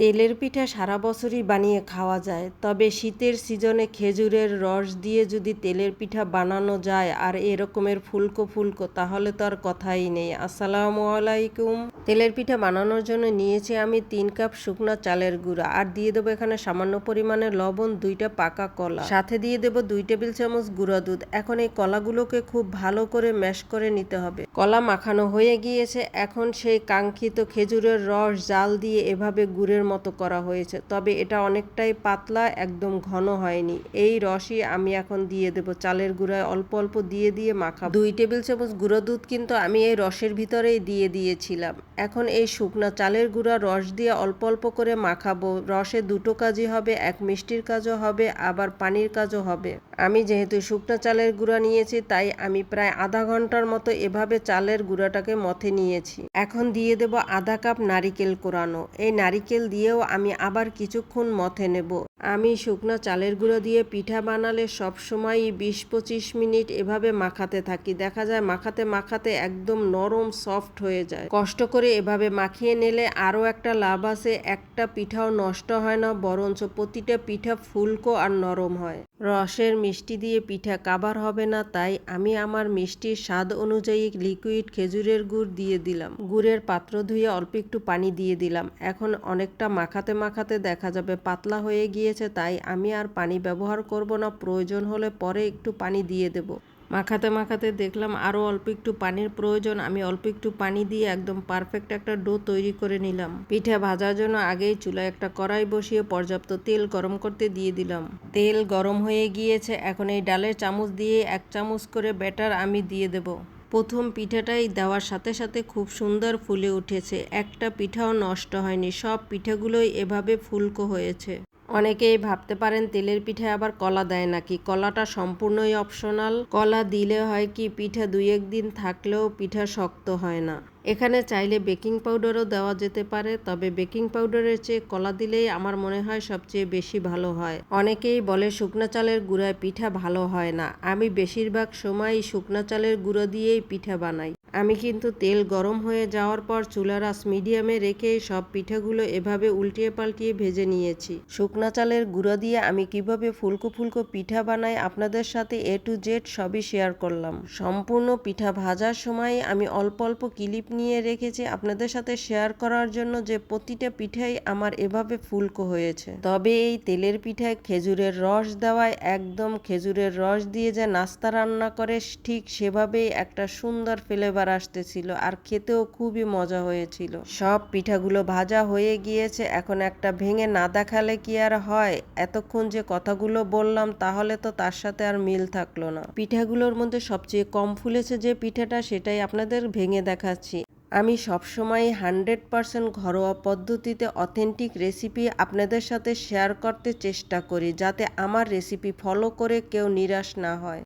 তেলের পিঠা সারা বছরই বানিয়ে খাওয়া যায়, তবে শীতের সিজনে খেজুরের রস দিয়ে যদি তেলের পিঠা বানানো যায় আর এরকমের ফুলকো ফুলকো, তাহলে তো আর কথাই নেই। আসসালামু আলাইকুম। তেলের পিঠা বানানোর জন্য নিয়েছি আমি তিন কাপ শুকনো চালের গুঁড়া আর দিয়ে দেবো এখানে সামান্য পরিমাণে লবণ, দুইটা পাকা কলা। সাথে দিয়ে দেবো দুই টেবিল চামচ গুঁড়া দুধ। এখন এই কলাগুলোকে খুব ভালো করে ম্যাশ করে নিতে হবে। কলা মাখানো হয়ে গিয়েছে। এখন সেই কাঙ্ক্ষিত খেজুরের রস জাল দিয়ে এভাবে গুড়ের মতো করা হয়েছে। তবে এটা অনেকটাই পাতলা, একদম ঘন হয়নি। এই রসই আমি এখন দিয়ে দেব। চালের গুঁড়ায় অল্প অল্প দিয়ে দিয়ে মাখাবো। দুই টেবিল চামচ গুঁড়ো দুধ কিন্তু আমি এই রসের ভিতরেই দিয়ে দিয়েছিলাম। এখন এই শুকনা চালের গুঁড়া রস দিয়ে অল্প অল্প করে মাখাবো। রসে দুটো কাজই হবে, এক মিষ্টির কাজও হবে, আবার পানির কাজও হবে। আমি যেহেতু শুকনা চালের গুঁড়া নিয়েছি, তাই আমি প্রায় আধা ঘণ্টার মতো এভাবে চালের গুঁড়াটাকে মথে নিয়েছি। এখন দিয়ে দেব আধা কাপ নারিকেল কোরানো। এই নারিকেল দিয়েও আমি আবার কিছুক্ষণ মথে নেব। আমি শুকনো চালের গুঁড়ো দিয়ে পিঠা বানালে সবসময়ই বিশ পঁচিশ মিনিট এভাবে মাখাতে থাকি। দেখা যায় মাখাতে মাখাতে একদম নরম সফট হয়ে যায়। কষ্ট করে এভাবে মাখিয়ে নিলে আরও একটা লাভ আছে, একটা পিঠাও নষ্ট হয় না, বরঞ্চ প্রতিটা পিঠা ফুলকো আর নরম হয়। রসের মিষ্টি দিয়ে পিঠা কাবার হবে না, তাই আমি আমার মিষ্টির স্বাদ অনুযায়ী লিকুইড খেজুরের গুড় দিয়ে দিলাম। গুড়ের পাত্র ধুয়ে অল্প একটু পানি দিয়ে দিলাম। এখন অনেকটা মাখাতে মাখাতে দেখা যাবে পাতলা হয়ে গিয়েছে তাই আমি আর পানি ব্যবহার করব না, প্রয়োজন হলে পরে একটু পানি দিয়ে দেব। মাখাতে মাখাতে দেখলাম আরও অল্প একটু পানির প্রয়োজন, আমি অল্প একটু পানি দিয়ে একদম পারফেক্ট একটা ডো তৈরি করে নিলাম। পিঠা ভাজার জন্য আগেই চুলায় একটা কড়াই বসিয়ে পর্যাপ্ত তেল গরম করতে দিয়ে দিলাম। তেল গরম হয়ে গিয়েছে, এখন এই ডালের চামচ দিয়ে এক চামচ করে ব্যাটার আমি দিয়ে দেব। প্রথম পিঠাটাই দেওয়ার সাথে সাথে খুব সুন্দর ফুলে উঠেছে, একটা পিঠাও নষ্ট হয়নি, সব পিঠাগুলোই এভাবে ফুলকো হয়েছে। অনেকেই ভাবতে পারেন তেলের পিঠায় আবার কলা দেয় নাকি? কলাটা সম্পূর্ণই অপশনাল কলা দিলে হয় কি, পিঠা দুই একদিন থাকলেও পিঠা শক্ত হয় না। এখানে চাইলে বেকিং পাউডারও দেওয়া যেতে পারে, তবে বেকিং পাউডারের চেয়ে কলা দিলেই আমার মনে হয় সবচেয়ে বেশি ভালো হয়। অনেকেই বলে শুকনা চালের গুঁড়ায় পিঠা ভালো হয় না। আমি বেশিরভাগ সময়ই শুকনা চালের গুঁড়ো দিয়েই পিঠা বানাই। আমি কিন্তু তেল গরম হয়ে যাওয়ার পর চুলার আঁচ মিডিয়ামে রেখে সব পিঠাগুলো এভাবে উল্টিয়ে পাল্টিয়ে ভেজে নিয়েছি। শুকনা চালের গুঁড়ো দিয়ে আমি কীভাবে ফুলকো ফুলকো পিঠা বানাই আপনাদের সাথে এ টু জেড সবই শেয়ার করলাম। সম্পূর্ণ পিঠা ভাজার সময় আমি অল্প অল্প ক্লিপ নিয়ে রেখেছি আপনাদের সাথে শেয়ার করার জন্য যে প্রতিটা পিঠাই আমার এভাবে ফুলকো হয়েছে। তবে এই তেলের পিঠায় খেজুরের রস দেওয়ায় একদম খেজুরের রস দিয়ে যে নাস্তা রান্না করে, ঠিক সেভাবেই একটা সুন্দর ফ্লেভার আসতেছিল আর খেতেও খুবই মজা হয়েছিল। সব পিঠাগুলো ভাজা হয়ে গিয়েছে, এখন একটা ভেঙে না দেখালে কি আর হয়? এতক্ষণ যে কথাগুলো বললাম, তাহলে তো তার সাথে আর মিল থাকল না। পিঠাগুলোর মধ্যে সবচেয়ে কম ফুলেছে যে পিঠাটা, সেটাই আপনাদের ভেঙে দেখাচ্ছি। আমি সবসময় হান্ড্রেড পারসেন্ট ঘরোয়া পদ্ধতিতে অথেন্টিক রেসিপি আপনাদের সাথে শেয়ার করতে চেষ্টা করি, যাতে আমার রেসিপি ফলো করে কেউ নিরাশ না হয়।